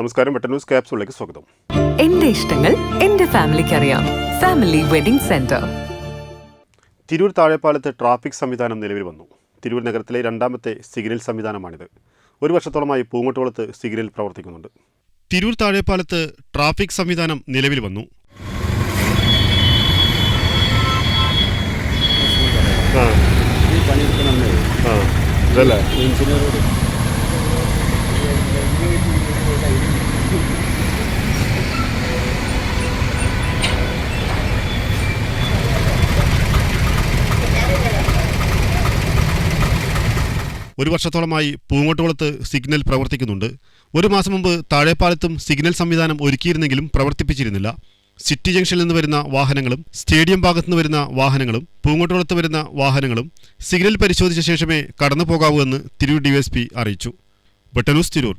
നമസ്കാരം വെട്ട ന്യൂസ് ക്യാപ്സുകളിലേക്ക് സ്വാഗതം. എന്റെ ഇഷ്ടങ്ങൾ എന്റെ ഫാമിലിക്ക് അറിയാം. Family wedding centre. തിരൂർ താഴെപ്പാലത്ത് ട്രാഫിക് സംവിധാനം നിലവിൽ വന്നു. തിരൂർ നഗരത്തിലെ രണ്ടാമത്തെ സിഗ്നൽ സംവിധാനമാണിത്. ഒരു വർഷത്തോളമായി പൂങ്ങോട്ടുകുളത്ത് സിഗ്നൽ പ്രവർത്തിക്കുന്നുണ്ട്. തിരൂർ താഴെപ്പാലത്ത് ട്രാഫിക് സംവിധാനം നിലവിൽ വന്നു. ആ. ഇതല്ലേ? എഞ്ചിനീയറോട് ഒരു വർഷത്തോളമായി പൂങ്ങോട്ടുകുളത്ത് സിഗ്നൽ പ്രവർത്തിക്കുന്നുണ്ട്. ഒരു മാസം മുമ്പ് താഴെപ്പാലത്തും സിഗ്നൽ സംവിധാനം ഒരുക്കിയിരുന്നെങ്കിലും പ്രവർത്തിപ്പിച്ചിരുന്നില്ല. സിറ്റി ജംഗ്ഷനിൽ നിന്ന് വരുന്ന വാഹനങ്ങളും സ്റ്റേഡിയം ഭാഗത്തു നിന്ന് വരുന്ന വാഹനങ്ങളും പൂങ്ങോട്ടുകുളത്ത് വരുന്ന വാഹനങ്ങളും സിഗ്നൽ പരിശോധിച്ച ശേഷമേ കടന്നു പോകാവൂ എന്ന് തിരൂർ ഡിവൈഎസ്പി അറിയിച്ചു. ബട്ടനൂസ് തിരൂർ.